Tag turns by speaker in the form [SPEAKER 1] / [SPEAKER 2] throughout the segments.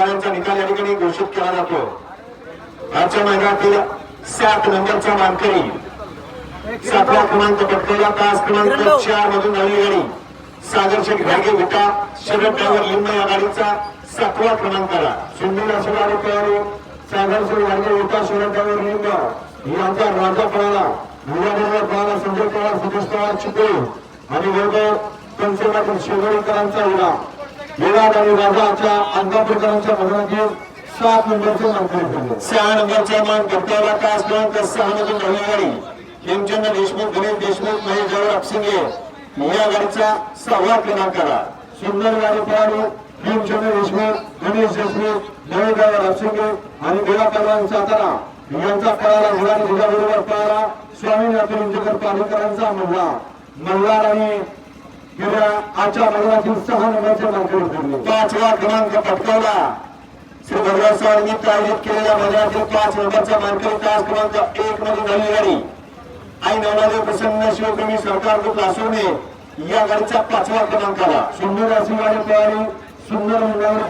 [SPEAKER 1] गाड्यांचा निकाल या ठिकाणी घोषित केला जातो. आजच्या महिन्यातील सात नंबरचा मानकरी सातवा क्रमांक पटकावला. तास क्रमांक चार मधून नवी गाडी. सागर शेठ घाडगे विटा शरद ड्रायव्हर लिंब या गाडीचा सातवा क्रमांकाला सुंदर अशी गाडी पळाली सागर शेठ घाडगे विटा शरद ड्रायव्हर लिंब. यांचा राजा पळाला. मुलाबरोबर पळाला संजय पवार सतीश पवार चिपळी आणि वर्ग कंसेमातील शेगोळीकरांचा उडा विराट आणि राजाच्या अंगापूरकरांच्या मैदानातील सात नंबरचे मानकरी सहा नंबरचा मान कर्तव्याला तास क्रमांक सहा मधून नवी गाडी हेमचंद देशमुख गणेश देशमुख महेश जावळ अपसिंगे या गाडीचा सहावा क्रमांकाला सुंदर गाडी पळाली. हेमचंद देशमुख गणेश देशमुख महेश जावळ अपसिंगे आणि बेळा परवान सातारा यांचा पळाला घोडाने घोड्याबरोबर पळाला. स्वामी अतुल इंजेकर पालेकरांचा मल्हार. मल्हार आणि गेल्या आजच्या मैदानातील सहा नंबरचे पाचवा क्रमांक पटकावला. श्री भगवान निमित्त आयोजित केलेल्या मैदानातील पाच नंबरचा मानकरी तास क्रमांक एक मध्ये गाडी. आई नवनादेव प्रसन्न शिवप्रेमी सरकार लासोने या गाडीचा पाचवा क्रमांकाला सुंदर अशी गाडी पळाली सुंदर मुलावर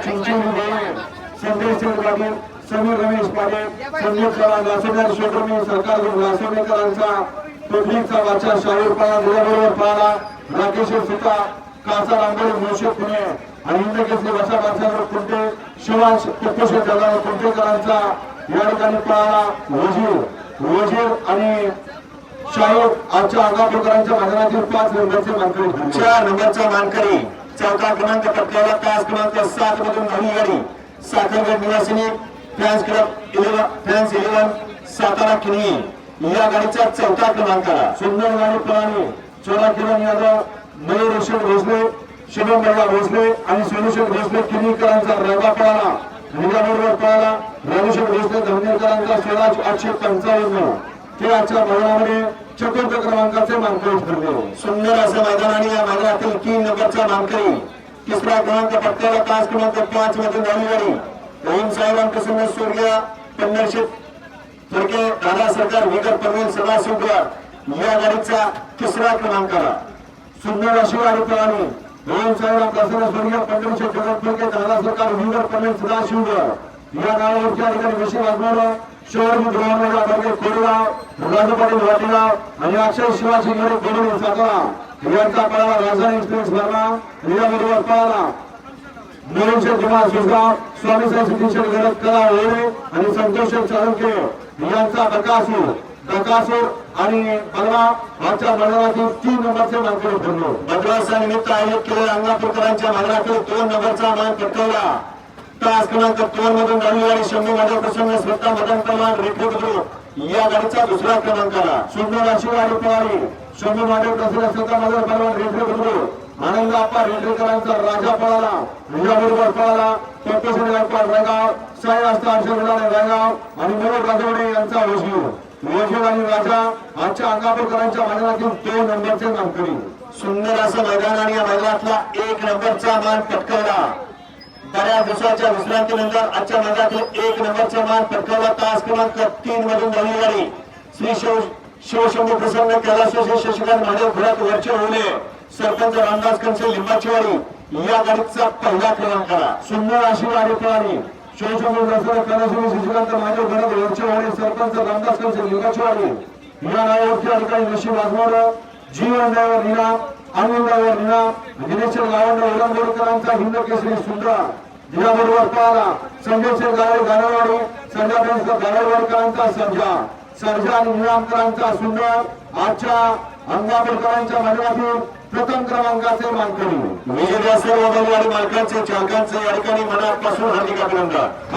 [SPEAKER 1] संदेश पाटील समीर रमेश पाटील संदीप चव्हाण लासोनेर शिवप्रेमी सरकार ग्रुप लासोनेकरांचा पब्लिकचा वाचा शाहीर पळा बरोबर पळाला राकेश सुका कासा रांगोळी मोशे पुणे आणि इंद्रकेसरी वसा माणसावर कुंटे शिवांश कुपेश्वर जगाव कुंटेकरांचा या ठिकाणी पळाला वजीर. वजीर आणि शाहीर आजच्या अंगापूरकरांच्या मैदानातील पाच नंबरचे मानकरी चार नंबरचा मानकरी चौथा क्रमांक पटकावला. तास क्रमांक सात मधून नवी गाडी. साखरगड निवासिनी fans club eleven fans eleven Satara किनी या गाडीचा चौथा क्रमांकाला सुंदर गाडी पळाली. चोरा किरण यादव मयूर यशवंत भोसले शुभम दादा भोसले आणि सोमेश्वर भोसले किनीकरांचा रवा पळाला. निजाबरोबर पळाला. रामेश्वर भोसले धवनेकरांचा सोळा आठशे पंचावन्न. ते आजच्या मैदानामध्ये चतुर्थ क्रमांकाचे मानकरी ठरले. सुंदर असं मैदान आणि या मैदानातील तीन नंबरचा मानकरी. तिसरा क्रमांक पत्त्याला पाच क्रमांक पाच मध्ये नवी गाडी रहीम साहेबां प्रसन्न पंधराशे कन्नडशेठ फडके दादा सरकार विकर पनवेल सदाशिवकर या गाडीचा तिसरा क्रमांकाला सुंदर अशी गाडी पळाली दोन साहेब प्रसन्न स्वर्गीय पंढरीशेठ जगत दादा सरकार विकर पनवेल सदाशिवकर या नावावरच्या ठिकाणी विषय वाजवणं शहर ग्रहणला बर्गे कोरगाव राजू पाटील वाटेगाव आणि अक्षय शिवाजी गिरे गोडून सातारा. यांचा पळाला राजधानी एक्सप्रेस भरला. याबरोबर पळाला निरीक्षक कुमार सुसगाव स्वामी सिद्धेश्वर गरज कला होळे आणि संतोष चालुके यांचा बकासूर बकासूर आणि बलवा आजच्या मैदानातील तीन नंबरचे मानकरी ठरलो बदलासा निमित्त आयोजित केलेल्या अंगापूरकरांच्या मैदानातील दोन नंबरचा मान पटकवला. तास क्रमांक दोन मधून नवी आणि शंभू माझ्या प्रसंग स्वतः मदन कमान रेखो या गाडीचा दुसरा क्रमांकाला सुंदर अशी गाडी पवारी शंभू माझ्या प्रसंग स्वतः मदन कमान रेखो आनंद आप्पा रेड्रेकरांचा राजा पळाला. मुलाबरोबर पळाला. तत्वश्री गायकवाड रायगाव साई वाजता हर्षद रायगाव आणि मनोज राजवडे यांचा वजीर आणि राजा आजच्या अंगापूरकरांच्या मैदानातील दोन नंबरचे मानकरी सुंदर असं मैदान आणि या मैदानातला एक नंबरचा मान पटकावला. बऱ्याच दिवसाच्या विश्रांतीनंतर आजच्या मैदानातील एक नंबरचा मान पटकावला. तास क्रमांक तीन मधून गाडी. श्री शिव शिवशंभू प्रसन्न कैलास श्री शशिकांत महादेव घरात वरचे होले सरपंच रामदास कंसे लिंबाचीवाडी. या गाडीचा पहिला क्रमांक आला सुंदर अशी गाडी शिवशंभू प्रसन्न कैलास श्री शशिकांत वरचे होले सरपंच रामदास कंसे लिंबाचीवाडी या नावावरती या नशीब वाजवणं जीवन निना आनंद निना दिनेश्वर हिंद केसरी गावे गाणेवाडी गाणेवाडकरांचा सर्जा सर्जा आणि सुंदर आजच्या अंगापूरकरांच्या माध्यमातून प्रथम क्रमांकाचे मानकरी. वेगवेगळ्या सर्व बैलगाडी मालकांचे चालकांचे या ठिकाणी मनापासून हार्दिक अभिनंदन.